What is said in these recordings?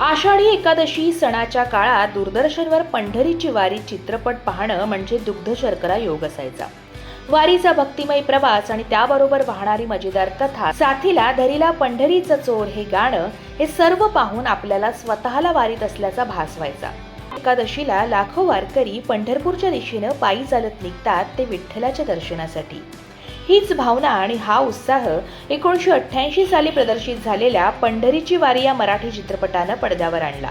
आषाढी एकादशी सणाच्या काळात दूरदर्शनवर पंढरीची वारी चित्रपट पाहणं म्हणजे दुग्ध शर्करा योग असायचा. वारीचा भक्तिमय प्रवास आणि त्याबरोबर वाहणारी मजेदार कथा साथीला धरीला पंढरीचं चोर हे गाणं हे सर्व पाहून आपल्याला स्वतःला वारीत असल्याचा भास व्हायचा. एकादशीला लाखो वारकरी पंढरपूरच्या दिशेनं पायी चालत निघतात ते विठ्ठलाच्या दर्शनासाठी. हीच भावना आणि हा उत्साह एकोणीसशे अठ्ठ्याऐंशी साली प्रदर्शित झालेल्या पंढरीची वारी या मराठी चित्रपटानं पडद्यावर आणला.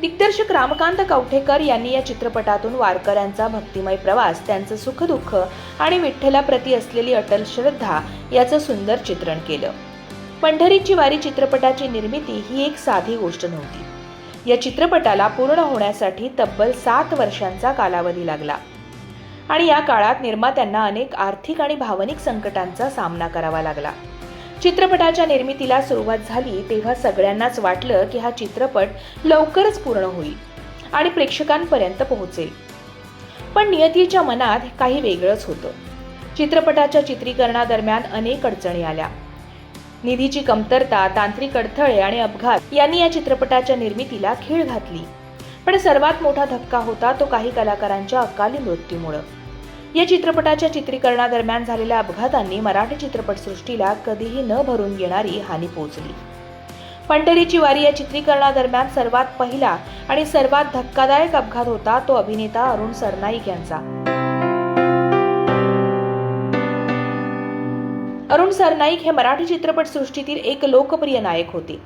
दिग्दर्शक रामकांत कवठेकर यांनी या चित्रपटातून वारकऱ्यांचा भक्तिमय प्रवास त्यांचं सुखदुःख आणि विठ्ठलाप्रती असलेली अटल श्रद्धा याचं सुंदर चित्रण केलं. पंढरीची वारी चित्रपटाची निर्मिती ही एक साधी गोष्ट नव्हती. या चित्रपटाला पूर्ण होण्यासाठी तब्बल सात वर्षांचा कालावधी लागला. आणि या काळात निर्मात्यांना अनेक आर्थिक आणि भावनिक संकटांचा सामना करावा लागला. चित्रपटाच्या निर्मितीला सुरुवात झाली तेव्हा सगळ्यांनाच वाटलं की हा चित्रपट लवकरच पूर्ण होईल आणि प्रेक्षकांपर्यंत पोहोचेल. पण नियतीच्या मनात काही वेगळंच होतं. चित्रपटाच्या चित्रीकरणादरम्यान अनेक अडचणी आल्या. निधीची कमतरता तांत्रिक अडथळे आणि अपघात यांनी या चित्रपटाच्या निर्मितीला खीळ घातली. पण सर्वात मोठा धक्का होता तो काही कलाकारांच्या अकाली मृत्यूमुळं. या चित्रपटाच्या चित्रीकरणादरम्यान झालेल्या अपघातांनी मराठी चित्रपटसृष्टीला कधीही न भरून येणारी हानी पोहोचली. पंढरीची वारी या चित्रीकरणादरम्यान सर्वात पहिला आणि सर्वात धक्कादायक अपघात होता तो अभिनेता अरुण सरनाईक यांचा. अरुण सरनाईक हे मराठी चित्रपटसृष्टीतील एक लोकप्रिय नायक होते.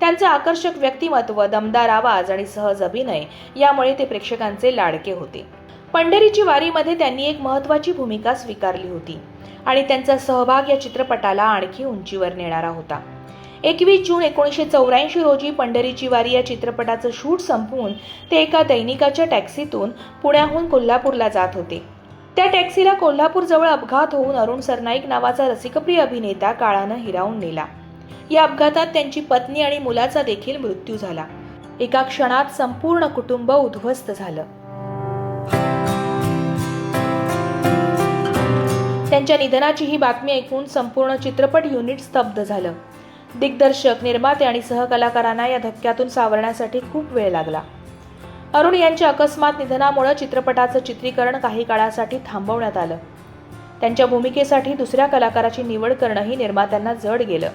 त्यांचे आकर्षक व्यक्तिमत्व दमदार आवाज आणि सहज अभिनय यामुळे ते प्रेक्षकांचे लाडके होते. पंढरीची वारीमध्ये त्यांनी एक महत्त्वाची भूमिका स्वीकारली होती आणि त्यांचा सहभाग या चित्रपटाला आणखी उंचीवर नेणारा होता. एकवीस जून एकोणीसशे चौऱ्याऐंशी रोजी पंढरीची वारी या चित्रपटाचं शूट संपवून ते एका दैनिकाच्या टॅक्सीतून पुण्याहून कोल्हापूरला जात होते. त्या टॅक्सीला कोल्हापूरजवळ अपघात होऊन अरुण सरनाईक नावाचा रसिकप्रिय अभिनेता काळानं हिरावून नेला. या अपघातात त्यांची पत्नी आणि मुलाचा देखील मृत्यू झाला. एका क्षणात संपूर्ण कुटुंब उद्ध्वस्त झालं. त्यांच्या निधनाची ही बातमी ऐकून संपूर्ण चित्रपट युनिट स्तब्ध झालं. दिग्दर्शक निर्माते आणि सहकलाकारांना या धक्क्यातून सावरण्यासाठी खूप वेळ लागला. अरुण यांच्या अकस्मात निधनामुळे चित्रपटाचं चित्रीकरण काही काळासाठी थांबवण्यात आलं. त्यांच्या भूमिकेसाठी दुसऱ्या कलाकाराची निवड करणंही निर्मात्यांना जड गेलं.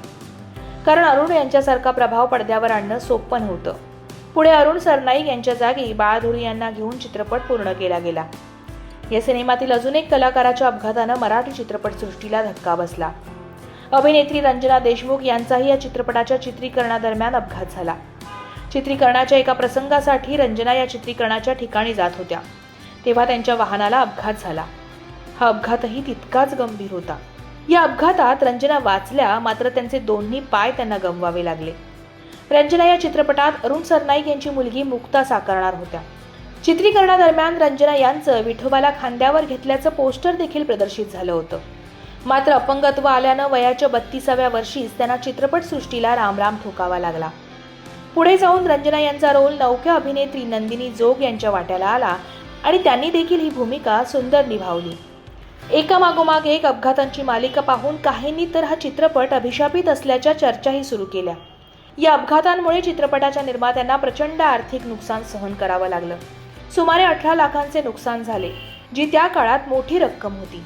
कारण अरुण यांच्यासारखा प्रभाव पडद्यावर आणणं सोपं नव्हतं. पुढे अरुण सरनाईक यांच्या जागी बाळाधुरी यांना घेऊन चित्रपट पूर्ण केला गेला. या सिनेमातील अजून एक कलाकाराच्या अपघातानं मराठी चित्रपटसृष्टीला धक्का बसला. अभिनेत्री रंजना देशमुख यांचाही या चित्रपटाच्या चित्रीकरणादरम्यान अपघात झाला. चित्रीकरणाच्या एका प्रसंगासाठी रंजना या चित्रीकरणाच्या ठिकाणी जात होत्या. तेव्हा त्यांच्या वाहनाला अपघात झाला. हा अपघातही तितकाच गंभीर होता. या अपघातात रंजना वाचल्या मात्र त्यांचे दोन्ही पाय त्यांना गमवावे लागले. रंजना या चित्रपटात अरुण सरनाईक यांची मुलगी मुक्ता साकारणार होत्या. चित्रीकरणादरम्यान रंजना यांचं विठोबाला खांद्यावर घेतल्याचं पोस्टर देखील प्रदर्शित झालं होतं. मात्र अपंगत्व आल्यानं वयाच्या बत्तीसाव्या वर्षीच त्यांना चित्रपटसृष्टीला रामराम ठोकावा लागला. पुढे जाऊन रंजना यांचा रोल नौक्या अभिनेत्री नंदिनी जोग यांच्या वाट्याला आला आणि त्यांनी देखील ही भूमिका सुंदर निभावली. एकामागोमाग एक अपघातांची मालिका पाहून काहींनी तर हा चित्रपट अभिशापित असल्याच्या चर्चाही सुरू केल्या. या अपघातांमुळे चित्रपटाच्या निर्मात्यांना प्रचंड आर्थिक नुकसान सहन करावं लागलं. सुमारे अठरा लाखांचे नुकसान झाले जी त्या काळात मोठी रक्कम होती.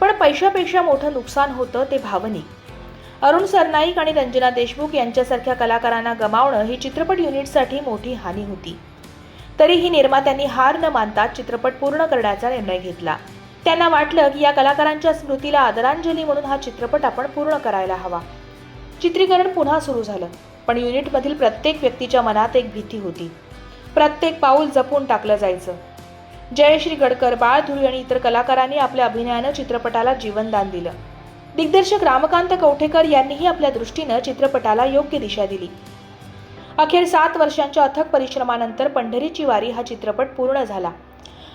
पण पैशापेक्षा मोठं नुकसान होतं ते भावनिक. अरुण सरनाईक आणि रंजना देशमुख यांच्यासारख्या कलाकारांना गमावणं ही चित्रपट युनिटसाठी मोठी हानी होती. तरीही निर्मात्यांनी हार न मानता चित्रपट पूर्ण करण्याचा निर्णय घेतला. त्यांना वाटलं की या कलाकारांच्या स्मृतीला आदरांजली म्हणून हा चित्रपट आपण पूर्ण करायला हवा. चित्रीकरण पुन्हा सुरू झालं पण युनिटमधील प्रत्येक व्यक्तीच्या मनात एक भीती होती. प्रत्येक पाऊल जपून टाकलं जायचं. जयश्री गडकर बाळधुरी आणि इतर कलाकारांनी आपल्या अभिनयानं चित्रपटाला जीवनदान दिलं. दिग्दर्शक रामकांत कवठेकर यांनीही आपल्या दृष्टीनं चित्रपटाला योग्य दिशा दिली. अखेर सात वर्षांच्या अथक परिश्रमानंतर पंढरीची वारी हा चित्रपट पूर्ण झाला.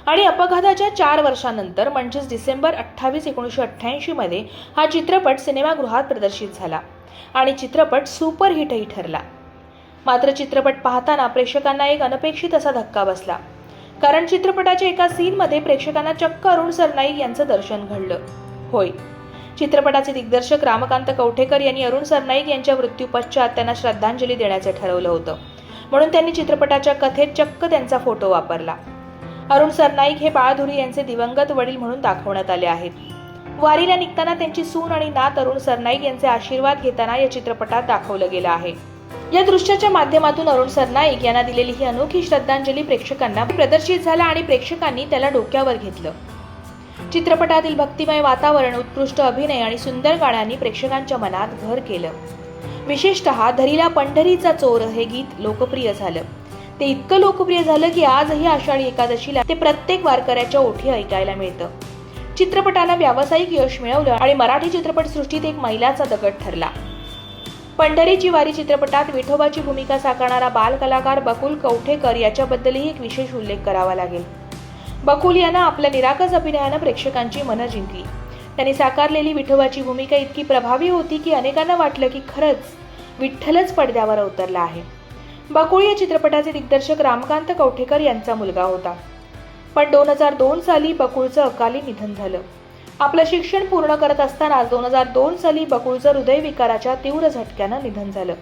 आणि अपघाताच्या चार वर्षानंतर म्हणजेच डिसेंबर अठ्ठावीस एकोणीसशे अठ्ठ्याऐंशीमध्ये हा चित्रपट सिनेमागृहात प्रदर्शित झाला. आणि चित्रपट सुपरहिटही ठरला. मात्र चित्रपट पाहताना प्रेक्षकांना एक अनपेक्षित असा धक्का बसला. कारण चित्रपटाच्या एका सीनमध्ये प्रेक्षकांना चक्क अरुण सरनाईक यांचं दर्शन घडलं. होय. चित्रपटाचे दिग्दर्शक रामकांत कवठेकर यांनी अरुण सरनाईक यांच्या मृत्यूपश्चात त्यांना श्रद्धांजली देण्याचं ठरवलं होतं. म्हणून त्यांनी चित्रपटाच्या कथेत चक्क त्यांचा फोटो वापरला. अरुण सरनाईक हे बाळधुरी यांचे दिवंगत वडील म्हणून दाखवण्यात आले आहेत. वारीला निघताना त्यांची सून आणि नात अरुण सरनाईक यांचे आशीर्वाद घेताना या चित्रपटात दाखवलं गेलं आहे. या दृश्याच्या माध्यमातून अरुण सरनाईक यांना दिलेली ही अनोखी श्रद्धांजली प्रेक्षकांना प्रदर्शित झाला आणि प्रेक्षकांनी त्याला डोक्यावर घेतलं. चित्रपटातील भक्तिमय वातावरण उत्कृष्ट अभिनय आणि सुंदर गाण्यांनी प्रेक्षकांच्या मनात घर केलं. विशेषतः धरीला पंढरीचा चोर हे गीत लोकप्रिय झालं. ते इतकं लोकप्रिय झालं की आजही आषाढी एकादशीला ते प्रत्येक वारकऱ्याच्या ओठी ऐकायला मिळतं. चित्रपटानं व्यावसायिक यश मिळवलं आणि मराठी चित्रपटसृष्टीत एक मैलाचा दगड ठरला. पंढरीची वारी चित्रपटात विठोबाची भूमिका साकारणारा बालकलाकार बकुल कवठेकर याच्याबद्दलही एक विशेष उल्लेख करावा लागेल. बकुल यानं आपल्या निराकस अभिनयानं प्रेक्षकांची मनं जिंकली. त्यांनी साकारलेली विठोबाची भूमिका इतकी प्रभावी होती की अनेकांना वाटलं की खरंच विठ्ठलच पडद्यावर अवतरला आहे. बकुळ या चित्रपटाचे दिग्दर्शक रामकांत कवठेकर यांचा मुलगा होता. पण दोन हजार दोन साली बकुळचं अकाली निधन झालं. आपलं शिक्षण पूर्ण करत असताना दोन हजार दोन साली बकुळचं हृदयविकाराच्या तीव्र झटक्यानं निधन झालं.